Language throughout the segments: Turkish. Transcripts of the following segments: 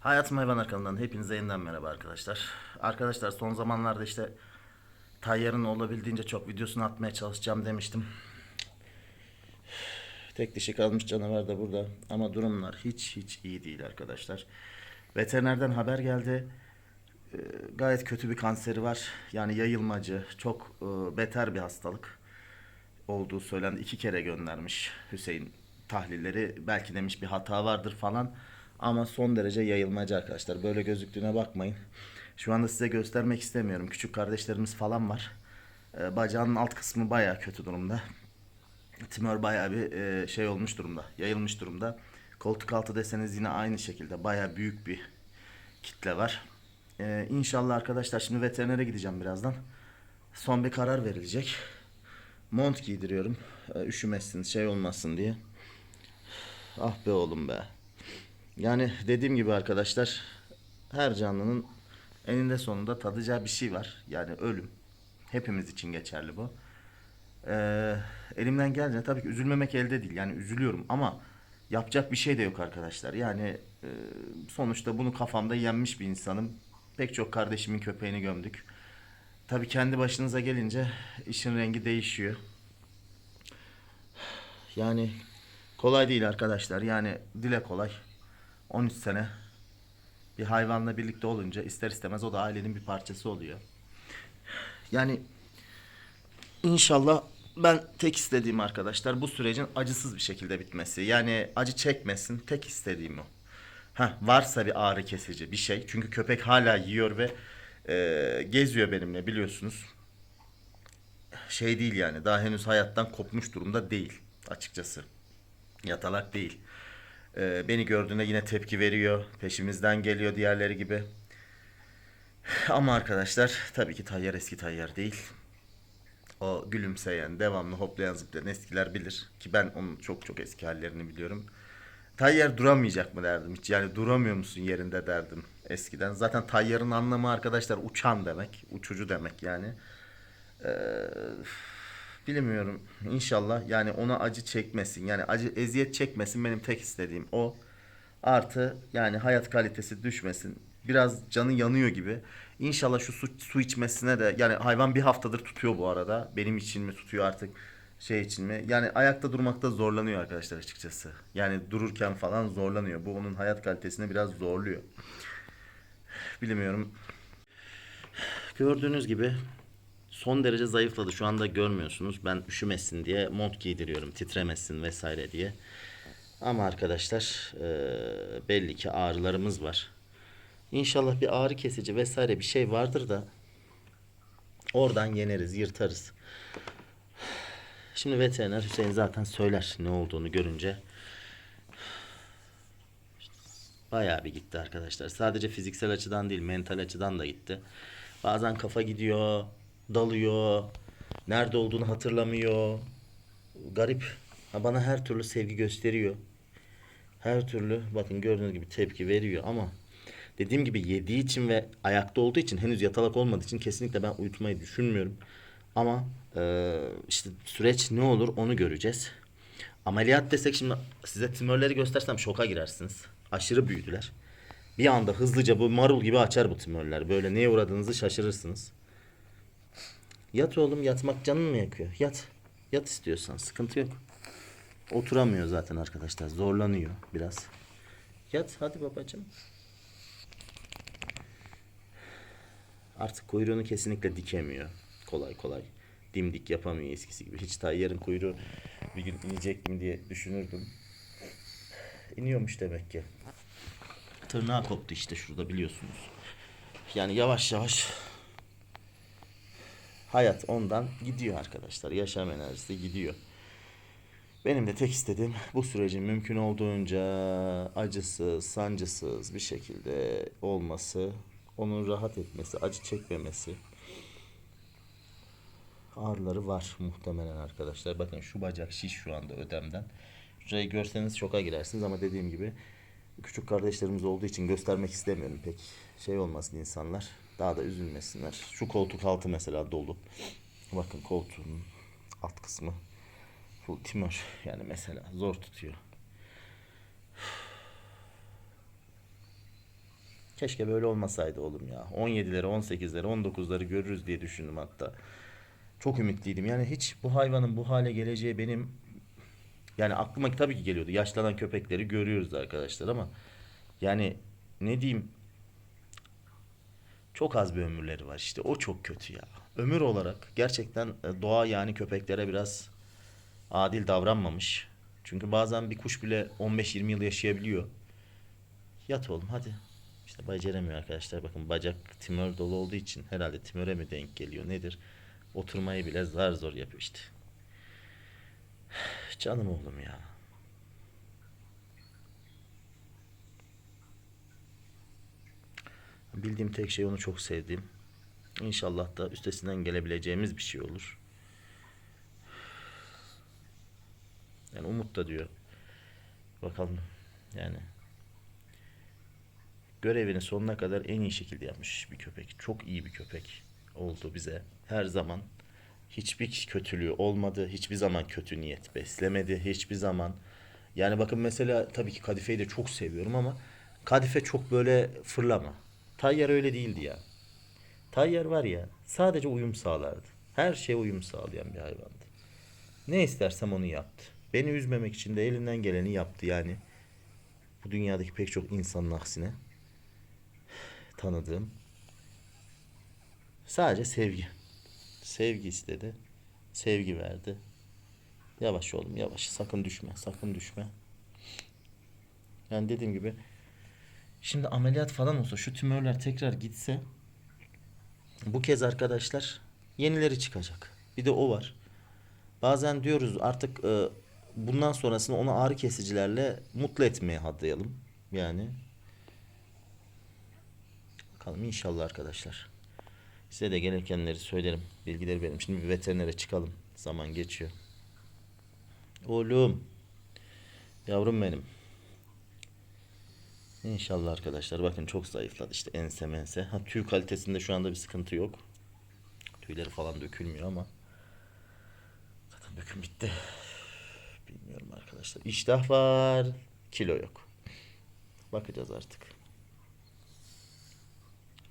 Hayatım Hayvanlar kanalından hepinize yeniden merhaba arkadaşlar. Arkadaşlar son zamanlarda işte Tayyar'ın olabildiğince çok videosunu atmaya çalışacağım demiştim. Tek dişi kalmış canavar da burada ama durumlar hiç hiç iyi değil arkadaşlar. Veterinerden haber geldi. Ee, gayet kötü bir kanseri var. Yani yayılmacı, çok e, beter bir hastalık olduğu söylendi. İki kere göndermiş Hüseyin tahlilleri. Belki demiş bir hata vardır falan. Ama son derece yayılmacı arkadaşlar. Böyle gözüktüğüne bakmayın. Şu anda size göstermek istemiyorum. Küçük kardeşlerimiz falan var. Ee, bacağının alt kısmı baya kötü durumda. Tümör baya bir e, şey olmuş durumda. Yayılmış durumda. Koltuk altı deseniz yine aynı şekilde baya büyük bir kitle var. Ee, inşallah arkadaşlar şimdi veterinere gideceğim birazdan. Son bir karar verilecek. Mont giydiriyorum. Ee, üşümesin, şey olmasın diye. Ah be oğlum be. Yani dediğim gibi arkadaşlar her canlının eninde sonunda tadacağı bir şey var. Yani ölüm. Hepimiz için geçerli bu. Ee, elimden geldiğince tabii ki üzülmemek elde değil. Yani üzülüyorum ama yapacak bir şey de yok arkadaşlar. Yani e, sonuçta bunu kafamda yenmiş bir insanım. Pek çok kardeşimin köpeğini gömdük. Tabii kendi başınıza gelince işin rengi değişiyor. Yani kolay değil arkadaşlar. Yani dile kolay. 13 sene bir hayvanla birlikte olunca ister istemez o da ailenin bir parçası oluyor. Yani inşallah ben tek istediğim arkadaşlar bu sürecin acısız bir şekilde bitmesi. Yani acı çekmesin tek istediğim o. Ha varsa bir ağrı kesici bir şey. Çünkü köpek hala yiyor ve e, geziyor benimle biliyorsunuz. Şey değil yani daha henüz hayattan kopmuş durumda değil açıkçası. Yatalak değil. Ee, beni gördüğünde yine tepki veriyor. Peşimizden geliyor diğerleri gibi. Ama arkadaşlar tabii ki Tayyar eski Tayyar değil. O gülümseyen, devamlı hoplayan zıplayan eskiler bilir. Ki ben onun çok çok eski hallerini biliyorum. Tayyar duramayacak mı derdim hiç. Yani duramıyor musun yerinde derdim eskiden. Zaten Tayyar'ın anlamı arkadaşlar uçan demek. Uçucu demek yani. Ee, bilmiyorum. İnşallah yani ona acı çekmesin. Yani acı eziyet çekmesin benim tek istediğim o. Artı yani hayat kalitesi düşmesin. Biraz canı yanıyor gibi. İnşallah şu su, su içmesine de yani hayvan bir haftadır tutuyor bu arada. Benim için mi tutuyor artık şey için mi? Yani ayakta durmakta zorlanıyor arkadaşlar açıkçası. Yani dururken falan zorlanıyor. Bu onun hayat kalitesini biraz zorluyor. Bilmiyorum. Gördüğünüz gibi son derece zayıfladı. Şu anda görmüyorsunuz. Ben üşümesin diye mont giydiriyorum. Titremesin vesaire diye. Ama arkadaşlar eee, belli ki ağrılarımız var. İnşallah bir ağrı kesici vesaire bir şey vardır da oradan yeneriz, yırtarız. Şimdi veteriner Hüseyin zaten söyler ne olduğunu görünce. Bayağı bir gitti arkadaşlar. Sadece fiziksel açıdan değil, mental açıdan da gitti. Bazen kafa gidiyor, dalıyor, nerede olduğunu hatırlamıyor. Garip. Ha, bana her türlü sevgi gösteriyor. Her türlü bakın gördüğünüz gibi tepki veriyor ama dediğim gibi yediği için ve ayakta olduğu için henüz yatalak olmadığı için kesinlikle ben uyutmayı düşünmüyorum. Ama e, işte süreç ne olur onu göreceğiz. Ameliyat desek şimdi size tümörleri göstersem şoka girersiniz. Aşırı büyüdüler. Bir anda hızlıca bu marul gibi açar bu tümörler. Böyle neye uğradığınızı şaşırırsınız. Yat oğlum yatmak canın mı yakıyor? Yat. Yat istiyorsan sıkıntı yok. Oturamıyor zaten arkadaşlar. Zorlanıyor biraz. Yat hadi babacığım. Artık kuyruğunu kesinlikle dikemiyor. Kolay kolay. Dimdik yapamıyor eskisi gibi. Hiç Tayyar'ın kuyruğu bir gün inecek mi diye düşünürdüm. İniyormuş demek ki. Tırnağı koptu işte şurada biliyorsunuz. Yani yavaş yavaş hayat ondan gidiyor arkadaşlar. Yaşam enerjisi gidiyor. Benim de tek istediğim bu sürecin mümkün olduğunca acısız, sancısız bir şekilde olması, onun rahat etmesi, acı çekmemesi. Ağrıları var muhtemelen arkadaşlar. Bakın şu bacak şiş şu anda ödemden. Şurayı görseniz şoka girersiniz ama dediğim gibi küçük kardeşlerimiz olduğu için göstermek istemiyorum pek. Şey olmasın insanlar. Daha da üzülmesinler. Şu koltuk altı mesela dolu. Bakın koltuğun alt kısmı full tümör. Yani mesela zor tutuyor. Keşke böyle olmasaydı oğlum ya. 17'leri, 18'leri, 19'ları görürüz diye düşündüm hatta. Çok ümitliydim. Yani hiç bu hayvanın bu hale geleceği benim yani aklıma tabii ki geliyordu. Yaşlanan köpekleri görüyoruz arkadaşlar ama yani ne diyeyim çok az bir ömürleri var işte. O çok kötü ya. Ömür olarak gerçekten e, doğa yani köpeklere biraz adil davranmamış. Çünkü bazen bir kuş bile 15-20 yıl yaşayabiliyor. Yat oğlum hadi. İşte beceremiyor arkadaşlar. Bakın bacak tümör dolu olduğu için herhalde tümöre mi denk geliyor nedir? Oturmayı bile zar zor yapıyor işte. Canım oğlum ya. Bildiğim tek şey onu çok sevdiğim. İnşallah da üstesinden gelebileceğimiz bir şey olur. Yani Umut da diyor. Bakalım yani. Görevini sonuna kadar en iyi şekilde yapmış bir köpek. Çok iyi bir köpek oldu bize. Her zaman hiçbir kötülüğü olmadı. Hiçbir zaman kötü niyet beslemedi. Hiçbir zaman. Yani bakın mesela tabii ki Kadife'yi de çok seviyorum ama Kadife çok böyle fırlama. Tayyar öyle değildi ya. Tayyar var ya sadece uyum sağlardı. Her şeye uyum sağlayan bir hayvandı. Ne istersem onu yaptı. Beni üzmemek için de elinden geleni yaptı yani. Bu dünyadaki pek çok insanın aksine tanıdığım sadece sevgi. Sevgi istedi. Sevgi verdi. Yavaş oğlum yavaş. Sakın düşme. Sakın düşme. Yani dediğim gibi şimdi ameliyat falan olsa şu tümörler tekrar gitse bu kez arkadaşlar yenileri çıkacak. Bir de o var. Bazen diyoruz artık e, bundan sonrasını onu ağrı kesicilerle mutlu etmeye hadlayalım. Yani bakalım inşallah arkadaşlar. Size de gerekenleri söylerim. Bilgileri verim. Şimdi bir veterinere çıkalım. Zaman geçiyor. Oğlum. Yavrum benim. İnşallah arkadaşlar. Bakın çok zayıfladı işte ense mense. Ha, tüy kalitesinde şu anda bir sıkıntı yok. Tüyleri falan dökülmüyor ama. Zaten döküm bitti. Bilmiyorum arkadaşlar. İştah var. Kilo yok. Bakacağız artık.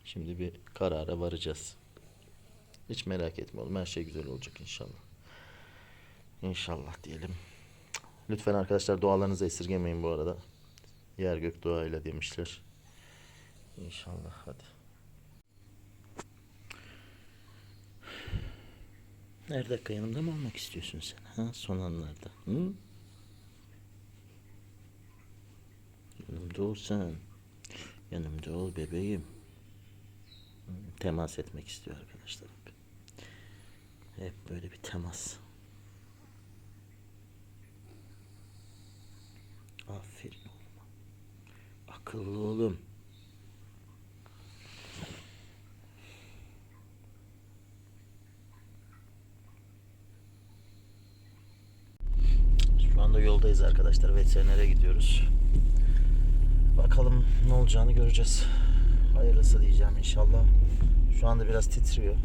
Şimdi bir karara varacağız. Hiç merak etme oğlum. Her şey güzel olacak inşallah. İnşallah diyelim. Lütfen arkadaşlar dualarınızı esirgemeyin bu arada. Yer gök duayla demişler. İnşallah hadi. Her dakika yanımda mı olmak istiyorsun sen? Ha? Son anlarda. Hı? Yanımda ol sen. Yanımda ol bebeğim. Temas etmek istiyor arkadaşlar. Hep, böyle bir temas. Aferin. Akıllı oğlum. Şu anda yoldayız arkadaşlar. Veterinere gidiyoruz. Bakalım ne olacağını göreceğiz. Hayırlısı diyeceğim inşallah. Şu anda biraz titriyor.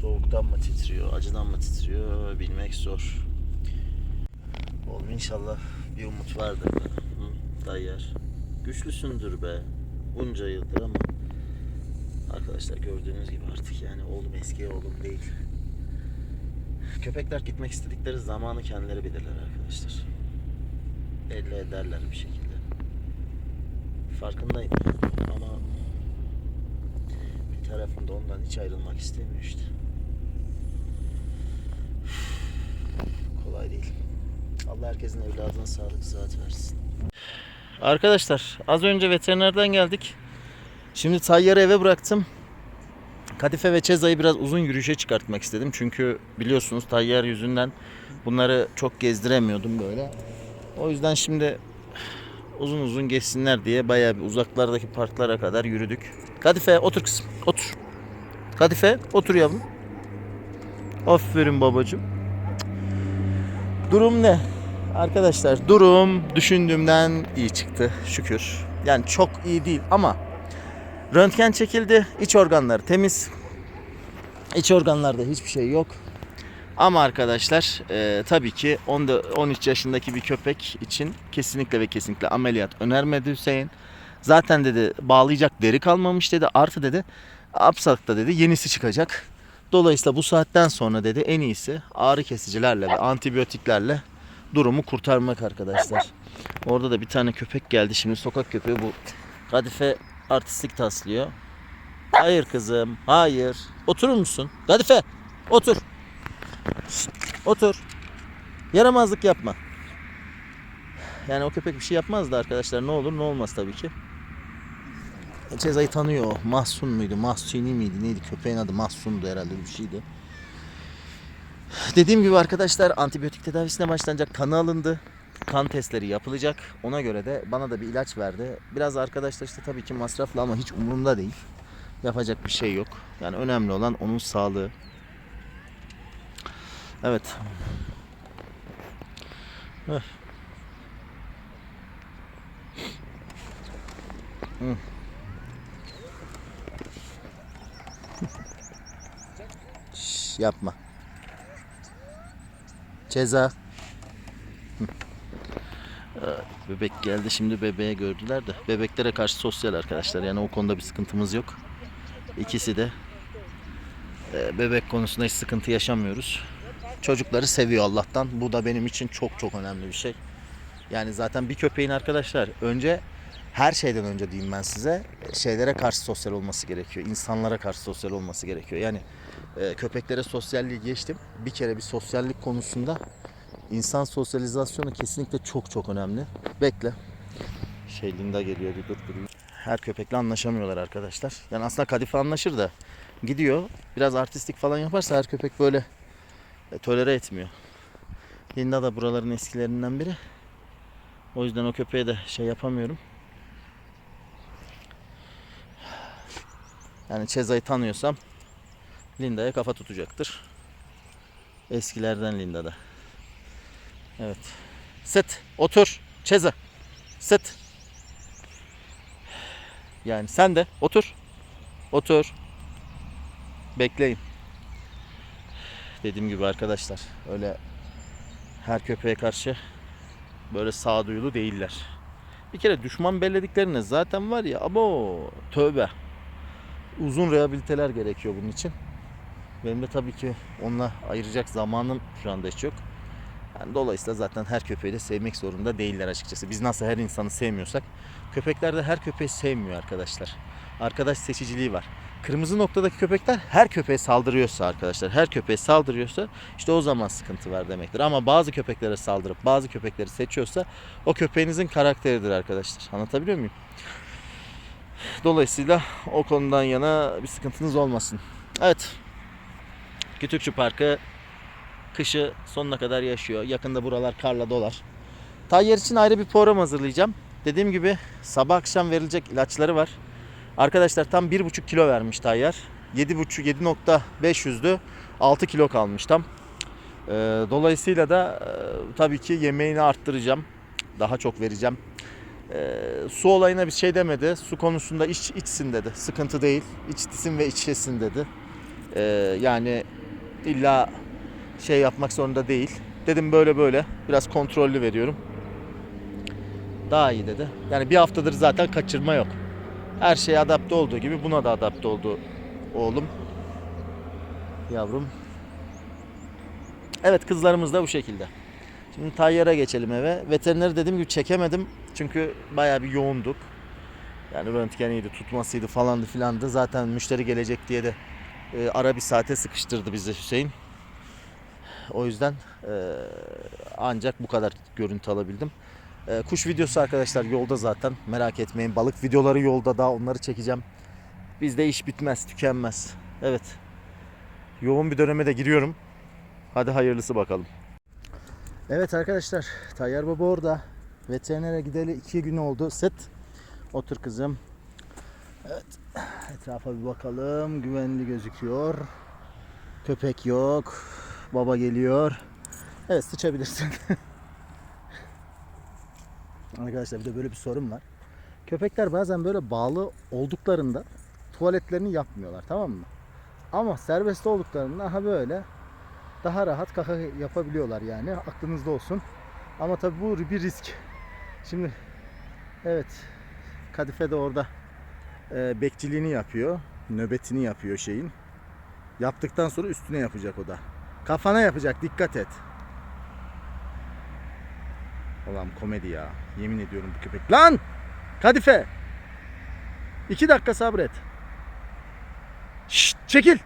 Soğuktan mı titriyor, acıdan mı titriyor bilmek zor. Oğlum inşallah bir umut vardır Tayyar. Güçlüsündür be. Bunca yıldır ama arkadaşlar gördüğünüz gibi artık yani oğlum eski oğlum değil. Köpekler gitmek istedikleri zamanı kendileri bilirler arkadaşlar. Belli ederler bir şekilde. Farkındayım ama bir tarafım da ondan hiç ayrılmak istemiyor işte. Kolay değil. Allah herkesin evladına sağlık sıhhat versin. Arkadaşlar az önce veterinerden geldik. Şimdi Tayyar'ı eve bıraktım. Kadife ve Çeza'yı biraz uzun yürüyüşe çıkartmak istedim. Çünkü biliyorsunuz Tayyar yüzünden bunları çok gezdiremiyordum böyle. O yüzden şimdi uzun uzun geçsinler diye bayağı bir uzaklardaki parklara kadar yürüdük. Kadife otur kızım otur. Kadife otur yavrum. Aferin babacığım. Durum ne? Arkadaşlar durum düşündüğümden iyi çıktı şükür. Yani çok iyi değil ama röntgen çekildi. İç organları temiz. İç organlarda hiçbir şey yok. Ama arkadaşlar e, tabii ki 10 13 yaşındaki bir köpek için kesinlikle ve kesinlikle ameliyat önermedi Hüseyin. Zaten dedi bağlayacak deri kalmamış dedi. Artı dedi Apsak'ta dedi yenisi çıkacak. Dolayısıyla bu saatten sonra dedi en iyisi ağrı kesicilerle ve antibiyotiklerle durumu kurtarmak arkadaşlar. Orada da bir tane köpek geldi şimdi sokak köpeği bu. Kadife artistlik taslıyor. Hayır kızım, hayır. Oturur musun? Kadife, otur. Otur. Yaramazlık yapma. Yani o köpek bir şey yapmaz da arkadaşlar ne olur ne olmaz tabii ki. Cezayı tanıyor. Mahsun muydu? Mahsuni miydi? Neydi? Köpeğin adı Mahsun'du herhalde bir şeydi. Dediğim gibi arkadaşlar antibiyotik tedavisine başlanacak. Kanı alındı. Kan testleri yapılacak. Ona göre de bana da bir ilaç verdi. Biraz arkadaşlar işte tabii ki masraflı ama hiç umurumda değil. Yapacak bir şey yok. Yani önemli olan onun sağlığı. Evet. Şş, yapma. Ceza. Evet, Bebek geldi şimdi bebeğe gördüler de bebeklere karşı sosyal arkadaşlar yani o konuda bir sıkıntımız yok. İkisi de e, bebek konusunda hiç sıkıntı yaşamıyoruz. Çocukları seviyor Allah'tan. Bu da benim için çok çok önemli bir şey. Yani zaten bir köpeğin arkadaşlar önce her şeyden önce diyeyim ben size şeylere karşı sosyal olması gerekiyor. İnsanlara karşı sosyal olması gerekiyor. Yani e, köpeklere sosyalliği geçtim. Bir kere bir sosyallik konusunda insan sosyalizasyonu kesinlikle çok çok önemli. Bekle. Şey Linda geliyor bir dur dur. Her köpekle anlaşamıyorlar arkadaşlar. Yani aslında kadife anlaşır da gidiyor. Biraz artistik falan yaparsa her köpek böyle e, tolere etmiyor. Linda da buraların eskilerinden biri. O yüzden o köpeğe de şey yapamıyorum. Yani Ceza'yı tanıyorsam Linda'ya kafa tutacaktır. Eskilerden Linda'da. Evet. Sit. Otur. Ceza. Sit. Yani sen de otur. Otur. Bekleyin. Dediğim gibi arkadaşlar öyle her köpeğe karşı böyle sağduyulu değiller. Bir kere düşman bellediklerine zaten var ya abo tövbe. Uzun rehabiliteler gerekiyor bunun için. Benim de tabii ki onunla ayıracak zamanım şu anda hiç yok. Yani dolayısıyla zaten her köpeği de sevmek zorunda değiller açıkçası. Biz nasıl her insanı sevmiyorsak köpekler de her köpeği sevmiyor arkadaşlar. Arkadaş seçiciliği var. Kırmızı noktadaki köpekler her köpeğe saldırıyorsa arkadaşlar, her köpeğe saldırıyorsa işte o zaman sıkıntı var demektir. Ama bazı köpeklere saldırıp bazı köpekleri seçiyorsa o köpeğinizin karakteridir arkadaşlar. Anlatabiliyor muyum? Dolayısıyla o konudan yana bir sıkıntınız olmasın. Evet. Kütükçü Parkı kışı sonuna kadar yaşıyor. Yakında buralar karla dolar. Tayyer için ayrı bir program hazırlayacağım. Dediğim gibi sabah akşam verilecek ilaçları var. Arkadaşlar tam 1,5 kilo vermiş Tayyar. 7,5 7.500'dü. 6 kilo kalmış tam. Ee, dolayısıyla da e, tabii ki yemeğini arttıracağım. Daha çok vereceğim. Ee, su olayına bir şey demedi. Su konusunda iç içsin dedi. Sıkıntı değil. İçtisin ve içesin dedi. Ee, yani illa şey yapmak zorunda değil. Dedim böyle böyle biraz kontrollü veriyorum. Daha iyi dedi. Yani bir haftadır zaten kaçırma yok. Her şeye adapte olduğu gibi buna da adapte oldu oğlum. Yavrum. Evet kızlarımız da bu şekilde. Şimdi Tayyar'a geçelim eve. Veterineri dediğim gibi çekemedim. Çünkü bayağı bir yoğunduk. Yani röntgeniydi, tutmasıydı falandı filandı. Zaten müşteri gelecek diye de e, ara bir saate sıkıştırdı bizi Hüseyin. O yüzden e, ancak bu kadar görüntü alabildim. E, kuş videosu arkadaşlar yolda zaten merak etmeyin. Balık videoları yolda daha onları çekeceğim. Bizde iş bitmez, tükenmez. Evet. Yoğun bir döneme de giriyorum. Hadi hayırlısı bakalım. Evet arkadaşlar, Tayyar Baba orada. Veterinere gideli iki gün oldu. Set. Otur kızım. Evet. Etrafa bir bakalım. Güvenli gözüküyor. Köpek yok. Baba geliyor. Evet sıçabilirsin. Arkadaşlar bir de böyle bir sorun var. Köpekler bazen böyle bağlı olduklarında tuvaletlerini yapmıyorlar tamam mı? Ama serbest olduklarında ha böyle daha rahat kaka yapabiliyorlar yani aklınızda olsun. Ama tabii bu bir risk. Şimdi evet Kadife de orada e, bekçiliğini yapıyor. Nöbetini yapıyor şeyin. Yaptıktan sonra üstüne yapacak o da. Kafana yapacak dikkat et. Ulan komedi ya. Yemin ediyorum bu köpek. Lan! Kadife! İki dakika sabret. Şşt, çekil!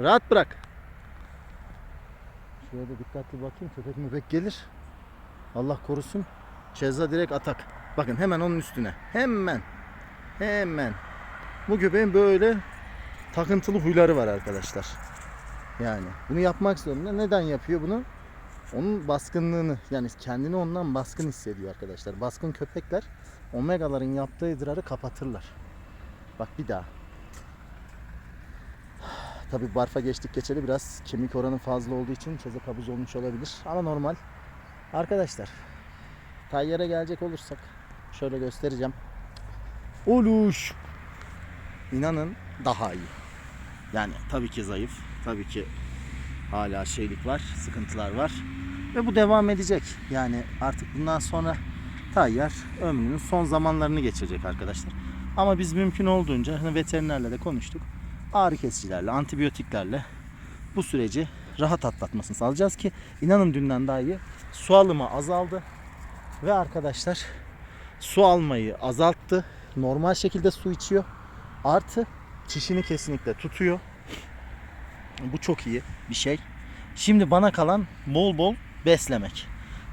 Rahat bırak. Şuraya da dikkatli bakayım. Köpek möpek gelir. Allah korusun. Ceza direkt atak. Bakın hemen onun üstüne. Hemen. Hemen. Bu köpeğin böyle takıntılı huyları var arkadaşlar. Yani bunu yapmak zorunda. Neden yapıyor bunu? Onun baskınlığını yani kendini ondan baskın hissediyor arkadaşlar. Baskın köpekler omegaların yaptığı idrarı kapatırlar. Bak bir daha. Tabi barfa geçtik geçeli biraz kemik oranı fazla olduğu için çeze kabuz olmuş olabilir. Ama normal. Arkadaşlar tayyara gelecek olursak şöyle göstereceğim. Oluş. İnanın daha iyi. Yani tabii ki zayıf. Tabii ki hala şeylik var, sıkıntılar var. Ve bu devam edecek. Yani artık bundan sonra Tayyar ömrünün son zamanlarını geçirecek arkadaşlar. Ama biz mümkün olduğunca hani veterinerle de konuştuk. Ağrı kesicilerle, antibiyotiklerle bu süreci rahat atlatmasını sağlayacağız ki inanın dünden daha iyi. Su alımı azaldı. Ve arkadaşlar su almayı azalttı. Normal şekilde su içiyor. Artı çişini kesinlikle tutuyor. Bu çok iyi bir şey. Şimdi bana kalan bol bol beslemek.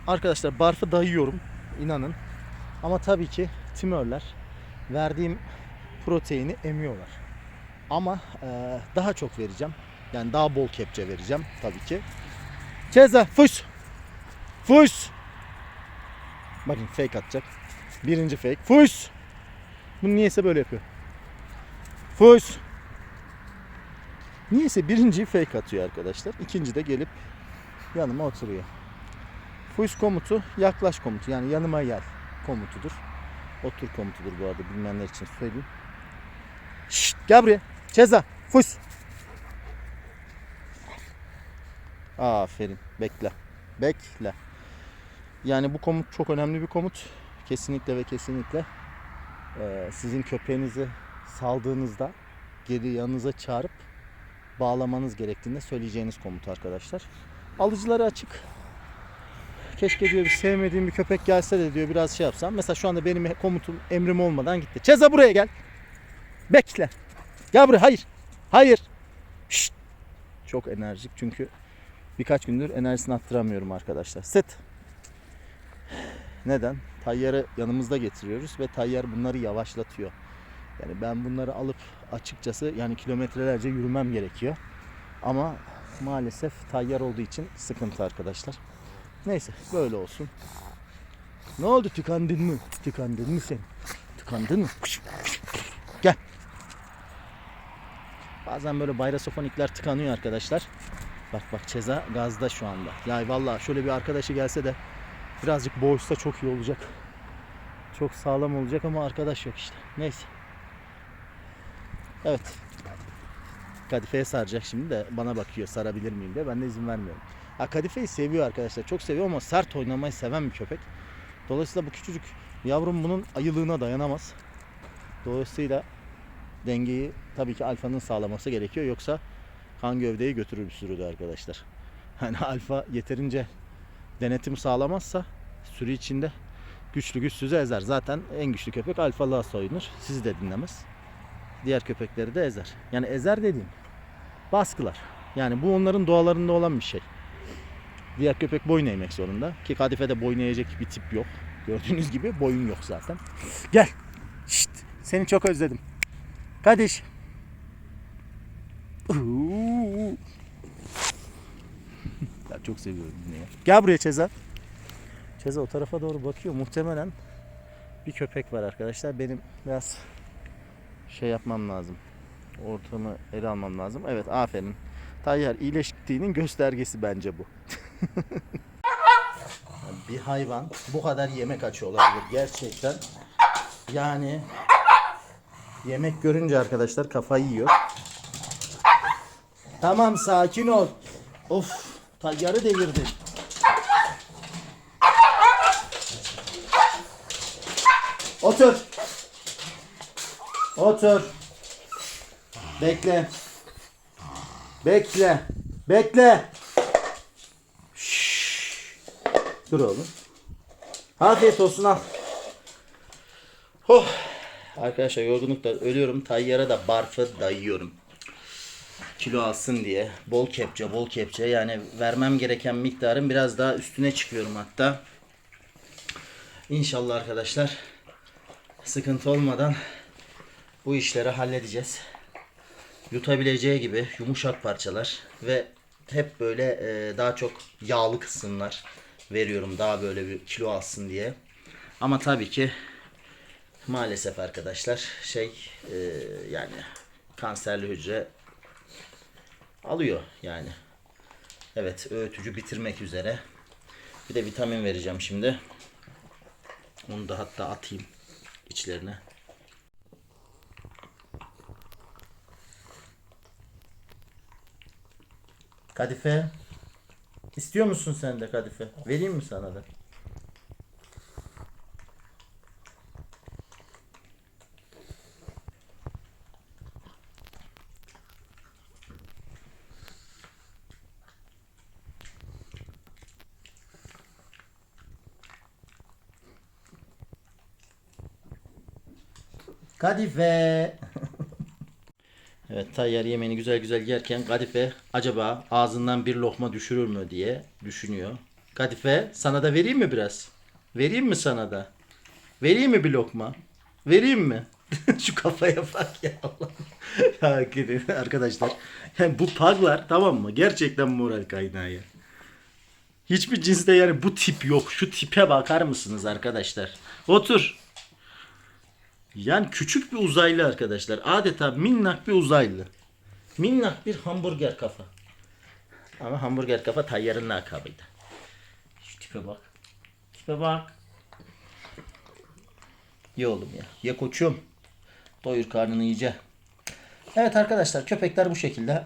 Arkadaşlar barfı dayıyorum. inanın. Ama tabii ki timörler verdiğim proteini emiyorlar. Ama eee, daha çok vereceğim. Yani daha bol kepçe vereceğim tabii ki. Ceza fus. Fus. Bakın fake atacak. Birinci fake. Fus. Bunu niyeyse böyle yapıyor. Fus. Niyeyse birinciyi fake atıyor arkadaşlar. İkinci de gelip yanıma oturuyor. Fus komutu yaklaş komutu. Yani yanıma gel komutudur. Otur komutudur bu arada bilmeyenler için söyleyeyim. Şşt gel buraya. Ceza. Fus. Aferin. Bekle. Bekle. Yani bu komut çok önemli bir komut. Kesinlikle ve kesinlikle eee, sizin köpeğinizi saldığınızda geri yanınıza çağırıp bağlamanız gerektiğinde söyleyeceğiniz komut arkadaşlar. Alıcıları açık. Keşke diyor bir sevmediğim bir köpek gelse de diyor biraz şey yapsam. Mesela şu anda benim komutum emrim olmadan gitti. Ceza buraya gel. Bekle. Gel buraya. Hayır. Hayır. Şşt. Çok enerjik çünkü birkaç gündür enerjisini attıramıyorum arkadaşlar. Sit. Neden? Tayyarı yanımızda getiriyoruz ve tayyar bunları yavaşlatıyor. Yani ben bunları alıp açıkçası yani kilometrelerce yürümem gerekiyor. Ama maalesef tayyar olduğu için sıkıntı arkadaşlar. Neyse böyle olsun. Ne oldu tıkandın mı? Tıkandın mı sen? Tıkandın mı? Gel. Bazen böyle bayrasofonikler tıkanıyor arkadaşlar. Bak bak Ceza gazda şu anda. Ya vallahi şöyle bir arkadaşı gelse de birazcık boğuşsa çok iyi olacak. Çok sağlam olacak ama arkadaş yok işte. Neyse. Evet. Kadife'ye saracak şimdi de bana bakıyor sarabilir miyim diye. Ben de izin vermiyorum. Ha, Kadife'yi seviyor arkadaşlar. Çok seviyor ama sert oynamayı seven bir köpek. Dolayısıyla bu küçücük yavrum bunun ayılığına dayanamaz. Dolayısıyla dengeyi tabii ki alfanın sağlaması gerekiyor. Yoksa kan gövdeyi götürür bir sürü de arkadaşlar. Hani alfa yeterince denetim sağlamazsa sürü içinde güçlü güçsüzü ezer. Zaten en güçlü köpek alfalığa soyunur. Sizi de dinlemez. Diğer köpekleri de ezer. Yani ezer dediğim baskılar. Yani bu onların doğalarında olan bir şey. Diğer köpek boyun eğmek zorunda. Ki kadifede boyun eğecek bir tip yok. Gördüğünüz gibi boyun yok zaten. Gel. Şşt. Seni çok özledim. Kardeş. Ya çok seviyorum bunu. Gel buraya Ceza. Ceza o tarafa doğru bakıyor. Muhtemelen bir köpek var arkadaşlar. Benim biraz şey yapmam lazım. Ortamı ele almam lazım. Evet aferin. Tayyar iyileştiğinin göstergesi bence bu. bir hayvan bu kadar yemek açıyor olabilir gerçekten. Yani yemek görünce arkadaşlar kafayı yiyor. Tamam sakin ol. Of tayyarı devirdin. Otur. Otur. Bekle. Bekle. Bekle. Şşş. Dur oğlum. Afiyet olsun al. Oh. Arkadaşlar yorgunlukla ölüyorum. Tayyara da barfı dayıyorum. Kilo alsın diye. Bol kepçe bol kepçe. Yani vermem gereken miktarın biraz daha üstüne çıkıyorum hatta. İnşallah arkadaşlar sıkıntı olmadan bu işleri halledeceğiz. Yutabileceği gibi yumuşak parçalar ve hep böyle e, daha çok yağlı kısımlar veriyorum daha böyle bir kilo alsın diye. Ama tabii ki maalesef arkadaşlar şey e, yani kanserli hücre alıyor yani. Evet öğütücü bitirmek üzere. Bir de vitamin vereceğim şimdi. Onu da hatta atayım içlerine. Kadife. İstiyor musun sen de kadife? Vereyim mi sana da? Kadife. Evet Tayyar yemeğini güzel güzel yerken Kadife acaba ağzından bir lokma düşürür mü diye düşünüyor. Kadife sana da vereyim mi biraz? Vereyim mi sana da? Vereyim mi bir lokma? Vereyim mi? Şu kafaya bak ya Allah. ya arkadaşlar. Yani bu paglar tamam mı? Gerçekten moral kaynağı ya. Hiçbir cinste yani bu tip yok. Şu tipe bakar mısınız arkadaşlar? Otur. Yani küçük bir uzaylı arkadaşlar. Adeta minnak bir uzaylı. Minnak bir hamburger kafa. Ama hamburger kafa tayyarın lakabıydı. Şu tipe bak. Tipe bak. Ye oğlum ya. Ye koçum. Doyur karnını iyice. Evet arkadaşlar köpekler bu şekilde.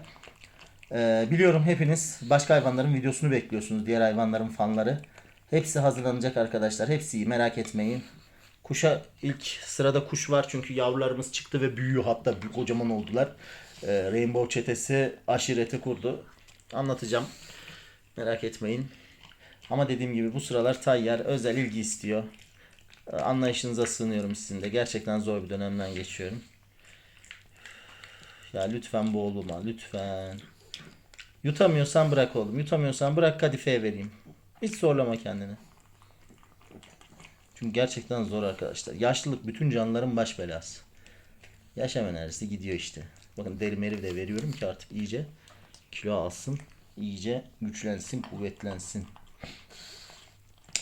Ee, biliyorum hepiniz başka hayvanların videosunu bekliyorsunuz. Diğer hayvanların fanları. Hepsi hazırlanacak arkadaşlar. Hepsi iyi, merak etmeyin. Kuşa ilk sırada kuş var çünkü yavrularımız çıktı ve büyüyor hatta büyük kocaman oldular. Ee, Rainbow çetesi aşireti kurdu. Anlatacağım. Merak etmeyin. Ama dediğim gibi bu sıralar Tayyar özel ilgi istiyor. Ee, Anlayışınıza sığınıyorum sizin de. Gerçekten zor bir dönemden geçiyorum. Ya lütfen bu oğluma lütfen. Yutamıyorsan bırak oğlum. Yutamıyorsan bırak kadifeye vereyim. Hiç zorlama kendini. Çünkü gerçekten zor arkadaşlar. Yaşlılık bütün canlıların baş belası. Yaşam enerjisi gidiyor işte. Bakın deri meri de veriyorum ki artık iyice kilo alsın. iyice güçlensin, kuvvetlensin.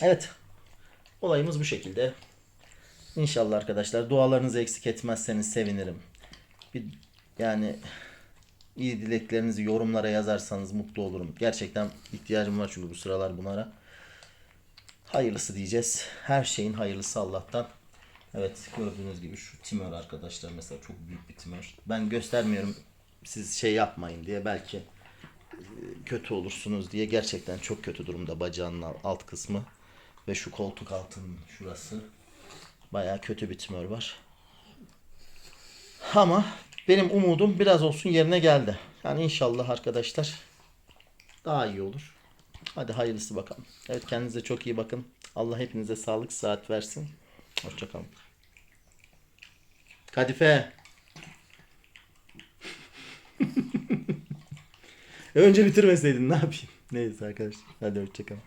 Evet. Olayımız bu şekilde. İnşallah arkadaşlar dualarınızı eksik etmezseniz sevinirim. Bir, yani iyi dileklerinizi yorumlara yazarsanız mutlu olurum. Gerçekten ihtiyacım var çünkü bu sıralar bunlara. Hayırlısı diyeceğiz. Her şeyin hayırlısı Allah'tan. Evet gördüğünüz gibi şu timör arkadaşlar mesela çok büyük bir timör. Ben göstermiyorum siz şey yapmayın diye belki e, kötü olursunuz diye gerçekten çok kötü durumda bacağının al- alt kısmı ve şu koltuk altının şurası baya kötü bir timör var. Ama benim umudum biraz olsun yerine geldi. Yani inşallah arkadaşlar daha iyi olur. Hadi hayırlısı bakalım. Evet kendinize çok iyi bakın. Allah hepinize sağlık saat versin. Hoşçakalın. Kadife. Önce bitirmeseydin ne yapayım? Neyse arkadaşlar. Hadi hoşçakalın.